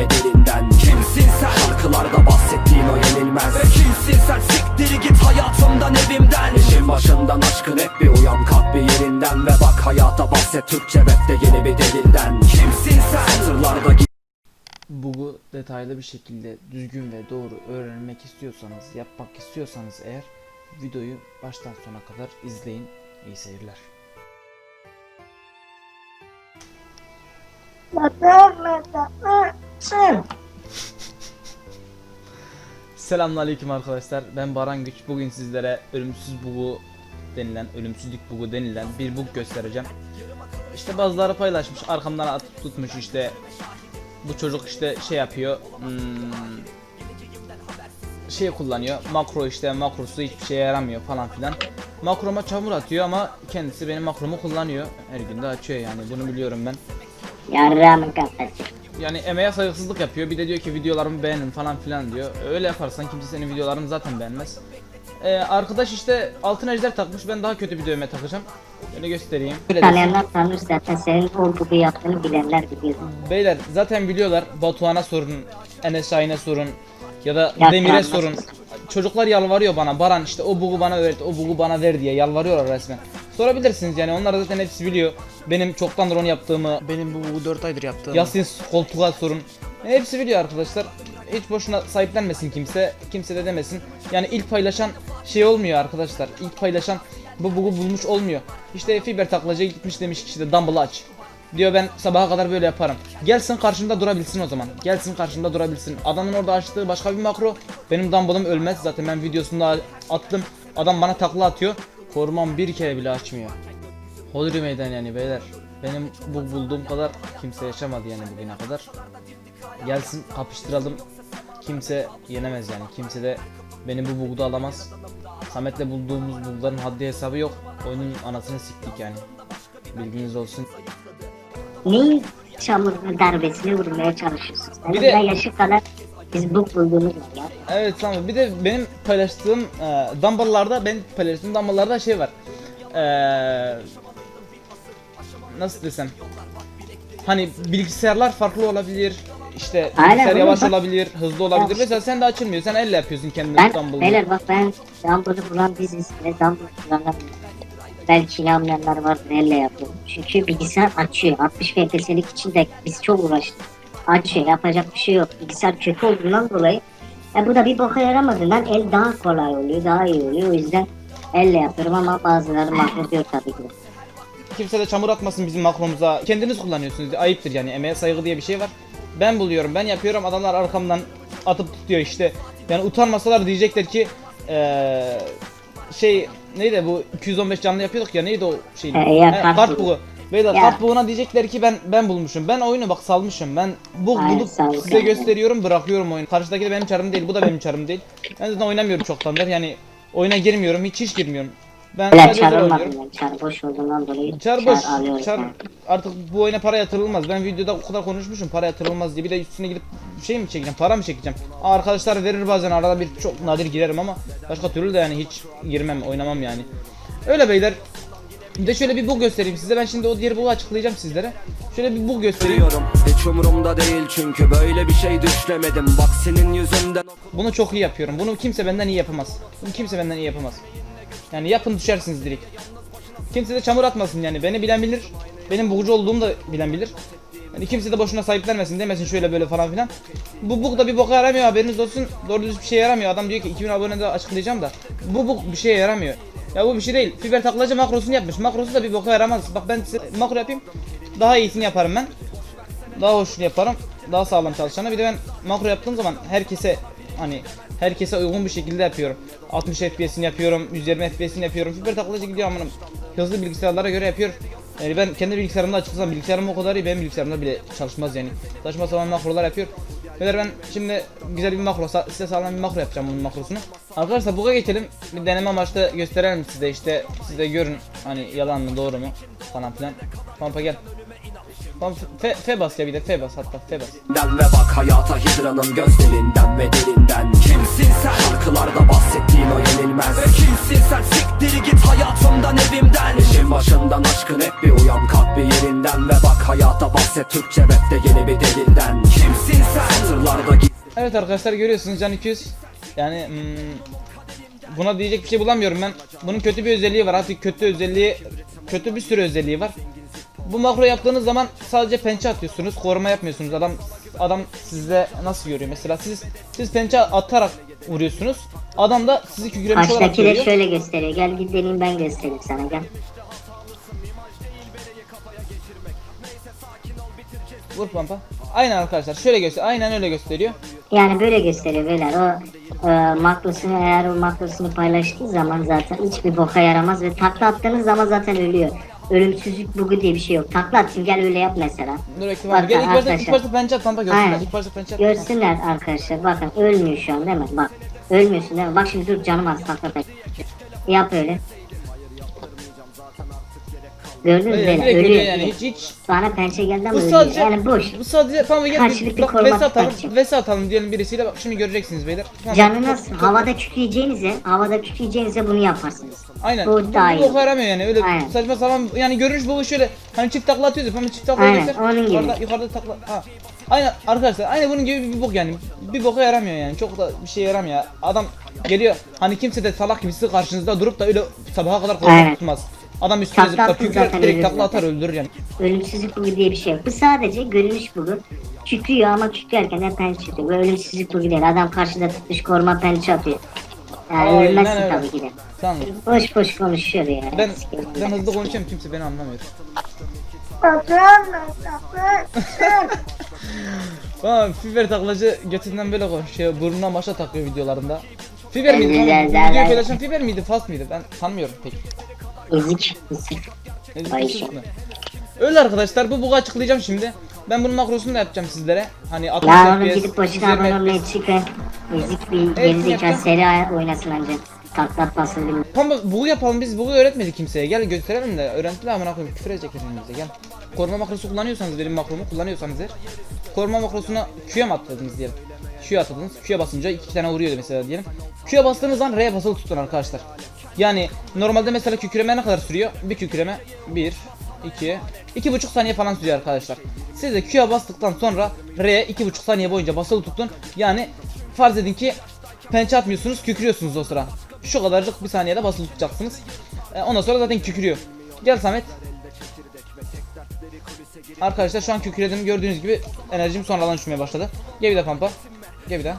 ve dilinden Kimsin sen? Şarkılarda bahsettiğin o yenilmez Ve kimsin sen? Siktir git hayatımdan evimden İşin başından aşkın hep bir uyan kalk bir yerinden Ve bak hayata bahset Türkçe rapte yeni bir dilinden Kimsin sen? Satırlarda Bugu detaylı bir şekilde düzgün ve doğru öğrenmek istiyorsanız, yapmak istiyorsanız eğer videoyu baştan sona kadar izleyin. İyi seyirler. Selamünaleyküm arkadaşlar. Ben Baran Güç. Bugün sizlere ölümsüz bugu denilen, ölümsüzlük bugu denilen bir bug göstereceğim. İşte bazıları paylaşmış, arkamdan atıp tutmuş işte bu çocuk işte şey yapıyor. Hmm, şey kullanıyor. Makro işte makrosu hiçbir şeye yaramıyor falan filan. Makroma çamur atıyor ama kendisi benim makromu kullanıyor. Her gün de açıyor yani bunu biliyorum ben. Yarramın kafası. Yani emeğe saygısızlık yapıyor. Bir de diyor ki videolarımı beğenin falan filan diyor. Öyle yaparsan kimse senin videolarını zaten beğenmez. Ee, arkadaş işte altın ejder takmış. Ben daha kötü bir dövme takacağım. Öyle göstereyim. Öyle. Tanıyanlar tanır zaten senin bugu yaptığını bilenler biliyor. Beyler zaten biliyorlar. Batuhan'a sorun, Enes Şahin'e sorun ya da Ya Demir'e sorun. Çocuklar yalvarıyor bana. Baran işte o bugu bana öğret, o bugu bana ver diye yalvarıyorlar resmen. Sorabilirsiniz yani onlar zaten hepsi biliyor. Benim çoktandır onu yaptığımı, benim bu bugu 4 aydır yaptığımı. Yasin koltuğa sorun. Hepsi biliyor arkadaşlar. Hiç boşuna sahiplenmesin kimse. Kimse de demesin. Yani ilk paylaşan şey olmuyor arkadaşlar. İlk paylaşan bu bugu bulmuş olmuyor. İşte fiber taklacıya gitmiş demiş işte Dumble'ı aç. Diyor ben sabaha kadar böyle yaparım. Gelsin karşımda durabilsin o zaman. Gelsin karşımda durabilsin. Adamın orada açtığı başka bir makro. Benim Dumble'ım ölmez. Zaten ben videosunda attım. Adam bana takla atıyor. Korumam bir kere bile açmıyor. Hodri meydan yani beyler. Benim bu bulduğum kadar kimse yaşamadı yani bugüne kadar. Gelsin kapıştıralım. Kimse yenemez yani. Kimse de beni bu bugda alamaz. Samet'le bulduğumuz bugların haddi hesabı yok. Oyunun anasını siktik yani. Bilginiz olsun. Neyin çamurun darbesini vurmaya çalışıyorsun? Senin Bir de- yaşı kadar biz bug bulduğumuz var ya. Evet tamam. Bir de benim paylaştığım e, Dumble'larda ben paylaştığım Dumble'larda şey var. E, nasıl desem? Hani bilgisayarlar farklı olabilir. İşte Aynen, bilgisayar oğlum, yavaş bak. olabilir, hızlı olabilir. Mesela sen de açılmıyor. Sen elle yapıyorsun kendin Ben, Dumble'ı. beyler bak ben Dumble'ı bulan biziz ve Dumble'ı kullanamıyorum. Belki inanmayanlar vardır elle yapıyorum. Çünkü bilgisayar açıyor. 60 FPS'lik için de biz çok uğraştık. Açıyor yapacak bir şey yok. Bilgisayar kötü olduğundan dolayı. E bu da bir boka yaramadığından el daha kolay oluyor, daha iyi oluyor. O yüzden elle yapıyorum ama bazıları mahvediyor tabii ki. Kimse de çamur atmasın bizim makromuza. Kendiniz kullanıyorsunuz. Ayıptır yani. Emeğe saygı diye bir şey var. Ben buluyorum, ben yapıyorum. Adamlar arkamdan atıp tutuyor işte. Yani utanmasalar diyecekler ki eee şey neydi bu 215 canlı yapıyorduk ya neydi o şey? He, ya, kart kart bugu. Beyler Ya. kart buğuna diyecekler ki ben ben bulmuşum. Ben oyunu bak salmışım. Ben bu bulup size yani. gösteriyorum, bırakıyorum oyunu. Karşıdaki de benim çarım değil, bu da benim çarım değil. Ben zaten oynamıyorum çoktandır. Yani oyuna girmiyorum, hiç hiç girmiyorum. Ben Öyle sadece özel çar yani. Çar boş olduğundan dolayı Çar boş. Çar yani. artık bu oyuna para yatırılmaz. Ben videoda o kadar konuşmuşum para yatırılmaz diye. Bir de üstüne gidip şey mi çekeceğim? Para mı çekeceğim? Arkadaşlar verir bazen arada bir çok nadir girerim ama başka türlü de yani hiç girmem, oynamam yani. Öyle beyler. Bir de şöyle bir bug göstereyim size. Ben şimdi o diğer bug'u açıklayacağım sizlere. Şöyle bir bug göstereyim. Hiç umurumda değil çünkü böyle bir şey düşlemedim Bak senin yüzünden Bunu çok iyi yapıyorum. Bunu kimse benden iyi yapamaz. Bunu kimse benden iyi yapamaz. Yani yapın düşersiniz direkt. Kimse de çamur atmasın yani. Beni bilen bilir. Benim bugucu olduğumu da bilen bilir. Yani kimse de boşuna sahiplenmesin demesin şöyle böyle falan filan. Bu bug da bir boka yaramıyor haberiniz olsun. Doğru düz bir şeye yaramıyor. Adam diyor ki 2000 abone de açıklayacağım da. Bu bug bir şeye yaramıyor. Ya bu bir şey değil. Fiber taklacı makrosunu yapmış. Makrosu da bir boka yaramaz. Bak ben makro yapayım. Daha iyisini yaparım ben. Daha hoşunu yaparım. Daha sağlam çalışanı. Bir de ben makro yaptığım zaman herkese hani herkese uygun bir şekilde yapıyorum. 60 FPS'ini yapıyorum, 120 FPS'ini yapıyorum. Süper takılacı gidiyor amınım. Hızlı bilgisayarlara göre yapıyorum. Yani ben kendi bilgisayarımda açıklasam bilgisayarım o kadar iyi benim bilgisayarımda bile çalışmaz yani. Saçma sapan makrolar yapıyor. Beyler ben şimdi güzel bir makro, size sağlam bir makro yapacağım bunun makrosunu. Arkadaşlar buga geçelim. Bir deneme amaçlı gösterelim size işte. Siz de görün hani yalan mı doğru mu falan filan. Pampa gel. F, F bas ya bir de F bas hatta F bas. Den ve bak hayata hidranın gözlerinden ve dilinden Kimsin sen? Şarkılarda bahsettiğin o yenilmez Ve kimsin sen? Siktir git hayatımdan evimden İşin başından aşkın hep bir uyan kalk bir yerinden Ve bak hayata bahset Türkçe rapte yeni bir dilden Kimsin sen? Evet arkadaşlar görüyorsunuz can 200. Yani hmm, buna diyecek bir şey bulamıyorum ben. Bunun kötü bir özelliği var. Artık kötü özelliği kötü bir sürü özelliği var. Bu makro yaptığınız zaman sadece pençe atıyorsunuz. Koruma yapmıyorsunuz. Adam adam sizde nasıl görüyor mesela siz siz pençe atarak vuruyorsunuz. Adam da sizi kükremiş olarak görüyor. şöyle gösteriyor. Gel git deneyim ben göstereyim sana gel. Vur pampa. Aynen arkadaşlar şöyle göster. Aynen öyle gösteriyor. Yani böyle gösteriyor beyler. O e, makrosunu eğer o makrosunu paylaştığı zaman zaten hiçbir boka yaramaz ve takla attığınız zaman zaten ölüyor. Ölümsüzlük bugu diye bir şey yok. Takla atayım gel öyle yap mesela. Dur bekle Bak pampa. Gel ilk başta, ilk başta pençe at pampa görsünler. Aynen. İlk başta pençe at. Görsünler arkadaşlar bakın ölmüyor şu an değil mi? Bak ölmüyorsun değil mi? Bak şimdi dur canım az takla tak. Yap öyle. Gördünüz mü Böyle beni? direkt Ölüyor. yani hiç hiç. Bana pençe geldi ama Bu ölüyor. sadece Yani boş. Bu sadece tamam gel Karşılıklı bak koruma vs atalım. tutmak için. Vs atalım diyelim birisiyle bak şimdi göreceksiniz beyler. Tamam, Canınız havada kükreyeceğinize, havada kükreyeceğinize bunu yaparsınız. Aynen. Bu Bu, daha iyi. boka yaramıyor yani öyle Aynen. saçma sapan yani görünüş bu şöyle hani çift takla atıyoruz ya hani çift takla Aynen, göster. onun gibi. Yukarıda, yukarıda takla ha. Aynen arkadaşlar aynı bunun gibi bir bok yani. Bir boka yaramıyor yani. Çok da bir şey yaramıyor. Adam geliyor hani kimse de salak gibi sizi karşınızda durup da öyle sabaha kadar korkak Aynen. tutmaz. Adam üstüne Takla zıplar, attın kükrer, zaten direkt takla atar öldürür yani. Ölümsüzlük bugu diye bir şey yok. Bu sadece görünüş bugu. Kükrüyor ama kükrerken de pençe atıyor. Bu ölümsüzlük bugu değil. Adam karşıda tutmuş koruma pençe atıyor. Yani Aynen ölmezsin öyle. tabii ki de. Tamam. Boş boş konuşuyor ya. Ben ben hızlı konuşuyorum kimse beni anlamıyor. Tamam fiber taklacı götünden böyle konuşuyor. Burnuna maşa takıyor videolarında. Fiber miydi? Güzel, Tamam, güzel. Video paylaşan fiber miydi? Fast mıydı? Ben tanımıyorum pek. Ezik. ezik. Ezik Ay ezik mi? Öyle arkadaşlar bu bugu açıklayacağım şimdi. Ben bunun makrosunu da yapacağım sizlere. Hani 60 Ya oğlum gidip boşuna 120 abone olmaya çıkın. Ezik bir gerizekalı seri oynasın önce. Taklatmasın bilmem. Tamam bugu yapalım biz bugu öğretmedik kimseye. Gel gösterelim de öğrentiler amına koyayım küfür edecekler bize gel. Koruma makrosu kullanıyorsanız benim makromu kullanıyorsanız eğer. Koruma makrosuna Q'ya mı atladınız diyelim. Q'ya atladınız. Q'ya basınca iki tane vuruyordu mesela diyelim. Q'ya bastığınız zaman R'ye basılı tutun arkadaşlar. Yani normalde mesela kükreme ne kadar sürüyor? Bir kükreme 1 2 iki buçuk saniye falan sürüyor arkadaşlar. Siz de Q'ya bastıktan sonra R'ye iki buçuk saniye boyunca basılı tutun. Yani farz edin ki pençe atmıyorsunuz kükrüyorsunuz o sıra. Şu kadarcık bir saniyede basılı tutacaksınız. E, ondan sonra zaten kükrüyor. Gel Samet. Arkadaşlar şu an kükredim gördüğünüz gibi enerjim sonradan düşmeye başladı. Gel bir daha pampa. Gel bir daha.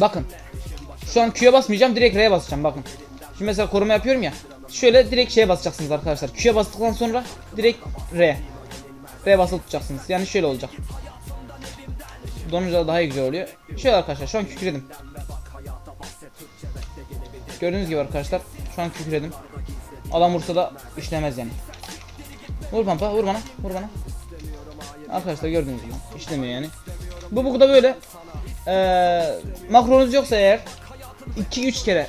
Bakın. Şu an Q'ya basmayacağım direkt R'ye basacağım bakın. Şimdi mesela koruma yapıyorum ya. Şöyle direkt şeye basacaksınız arkadaşlar. Q'ya bastıktan sonra direkt R. R basılı tutacaksınız. Yani şöyle olacak. Donunca daha güzel oluyor. Şöyle arkadaşlar şu an kükredim. Gördüğünüz gibi arkadaşlar şu an kükredim. Adam vursa da işlemez yani. Vur pampa vur bana vur bana. Arkadaşlar gördüğünüz gibi işlemiyor yani. Bu bu da böyle. Ee, makronuz yoksa eğer 2-3 kere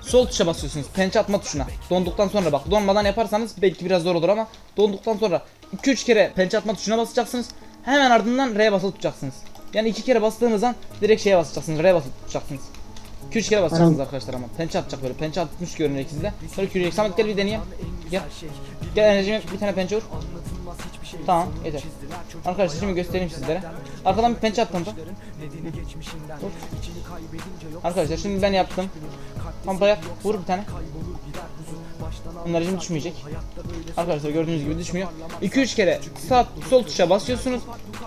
sol tuşa basıyorsunuz pençe atma tuşuna. Donduktan sonra bak donmadan yaparsanız belki biraz zor olur ama donduktan sonra 2-3 kere pençe atma tuşuna basacaksınız. Hemen ardından R'ye basılı tutacaksınız. Yani iki kere bastığınız an direkt şeye basacaksınız. R'ye basılı tutacaksınız. 2-3 kere basacaksınız arkadaşlar ama. Pençe atacak böyle. Pençe atmış görünecek sizde. Sonra kürecek. Samet gel bir deneyeyim. Gel. Gel enerjime bir tane pençe vur. Tamam yeter. Arkadaşlar şimdi göstereyim sizlere. Arkadan bir pençe attım da. Arkadaşlar şimdi ben yaptım. Yap. Vur bir tane. Enerjim düşmeyecek. Arkadaşlar gördüğünüz gibi düşmüyor. 2-3 kere sağ sol tuşa basıyorsunuz.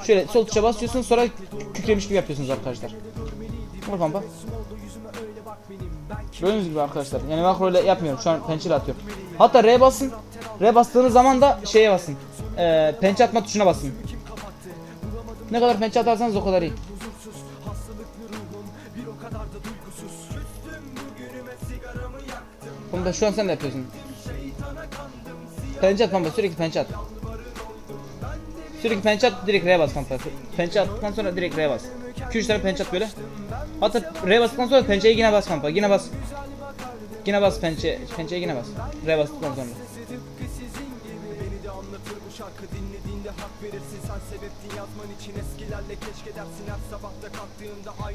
Şöyle sol tuşa basıyorsunuz sonra kükremiş gibi yapıyorsunuz arkadaşlar. Vur pampa. Gördüğünüz gibi arkadaşlar. Yani makro ile yapmıyorum. Şu an pençeyle atıyorum. Hatta R basın. R bastığınız zaman da şeye basın. Ee, pençe atma tuşuna basın. Ne kadar pençe atarsanız o kadar iyi. Bunu da şu an sen de yapıyorsun. Pençe at pampa sürekli pençe at. Sürekli pençe at direkt R'ye bas pampa. Pençe attıktan sonra direkt R'ye bas. 2-3 tane pençe at böyle. Hatta R bastıktan sonra pençeye yine bas pampa. Yine bas. Yine bas pençe. Pençeye yine bas. R bastıktan sonra.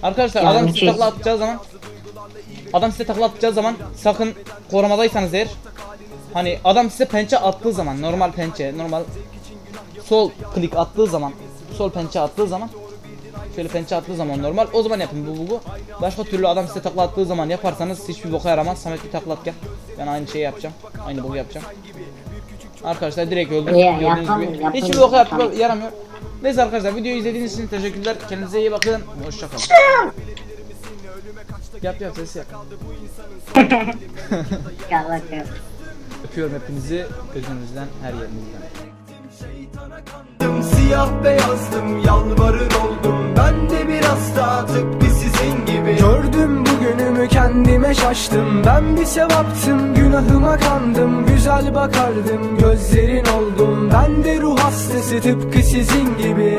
Arkadaşlar adam size takla atacağı zaman Adam size takla atacağı zaman sakın korumadaysanız eğer Hani adam size pençe attığı zaman normal pençe normal sol klik attığı zaman sol pençe attığı zaman Şöyle pençe attığı zaman normal. O zaman yapın bu bugu. Başka türlü adam size takla attığı zaman yaparsanız hiçbir boka yaramaz. Samet bir takla at gel. Ben aynı şeyi yapacağım. Aynı bugu yapacağım. Arkadaşlar direkt öldüm. Ya, Gördüğünüz gibi. yapamıyor, Hiçbir boka yap- yapamıyor. yaramıyor. Neyse arkadaşlar videoyu izlediğiniz için teşekkürler. Kendinize iyi bakın. Hoşçakalın. yap yap sesi yap. Öpüyorum hepinizi gözünüzden her yerinizden. Siyah beyazdım yalvarır oldum. Ben de biraz daha tıpkı sizin gibi. Gördüm bugünümü kendime şaştım. Ben bir sevaptım günahıma kandım. Güzel bakardım gözlerin oldum. Ben de ruh hastası tıpkı sizin gibi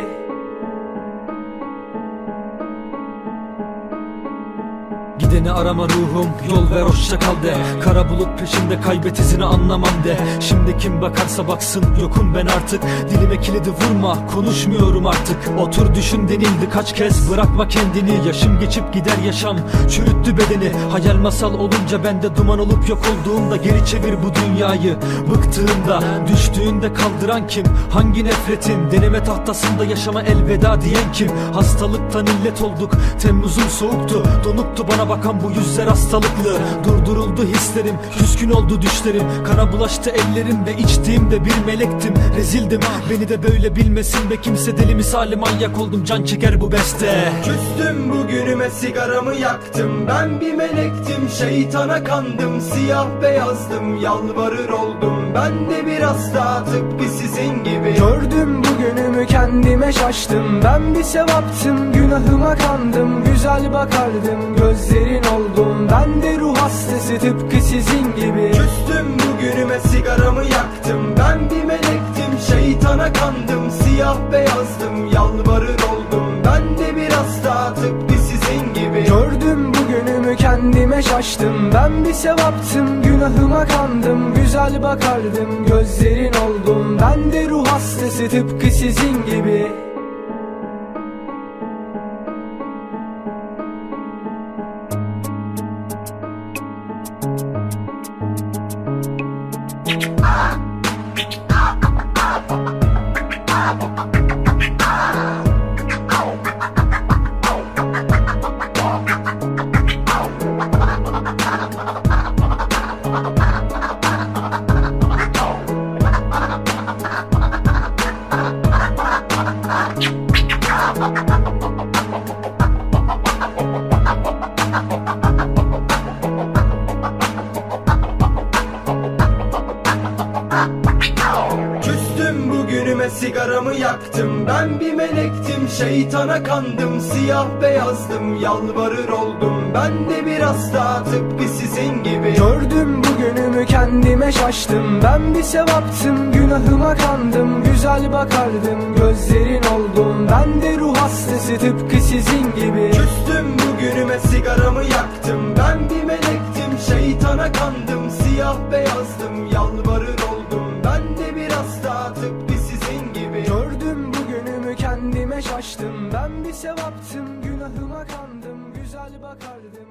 Gideni arama ruhum yol ver hoşça kal de. Kara bulut peşinde kaybet izini anlamam de. Şimdi kim bakarsa baksın yokum ben artık. Dilime kilidi vurma konuşmuyorum artık. Otur düşün denildi kaç kez bırakma kendini. Yaşım geçip gider yaşam çürüttü bedeni. Hayal masal olunca ben de duman olup yok olduğumda Geri çevir bu dünyayı. Bıktığında Düştüğünde kaldıran kim? Hangi nefretin? Deneme tahtasında yaşama elveda diyen kim? Hastalıktan illet olduk Temmuz'un soğuktu Donuktu bana bakan bu yüzler hastalıklı. Durduruldu hislerim Küskün oldu düşlerim. Kana bulaştı ellerim ve içtiğimde bir melektim. Rezildim beni de böyle bilmesin be. Kimse Deli misali manyak oldum can çeker bu beste. Küstüm bugünüme sigaramı yaktım. Ben bir melektim şeytana kandım. Siyah beyazdım yalvarır oldum. Ben de biraz daha tıpkı sizin gibi. Gördüm bugünümü kendime şaştım. Ben bir sevaptım günahıma kandım. Güzel bakardım gözlerin oldum Ben de ruh hastası tıpkı sizin gibi. Küstüm bugünüme sigaramı yaktım. Ben bir melektim şeytana kandım. Siyah beyazdım yalvarır oldum. Ben de biraz daha tıpkı sizin gibi. Gördüm bugünümü kendime şaştım. Ben bir sevaptım günahıma kandım. Güzel bakardım gözlerin oldum. Ben de ruh hastası tıpkı sizin gibi Ben bir melektim şeytana kandım Siyah beyazdım yalvarır oldum. Ben de biraz daha tıpkı sizin gibi. Gördüm bugünümü kendime şaştım. Ben bir sevaptım günahıma kandım. Güzel bakardım gözlerin oldum. Ben de ruh hastası tıpkı sizin gibi. Küstüm bugünüme sigaramı yaktım. Ben bir melektim şeytana kandım. Siyah beyazdım bakardım gözlerin oldum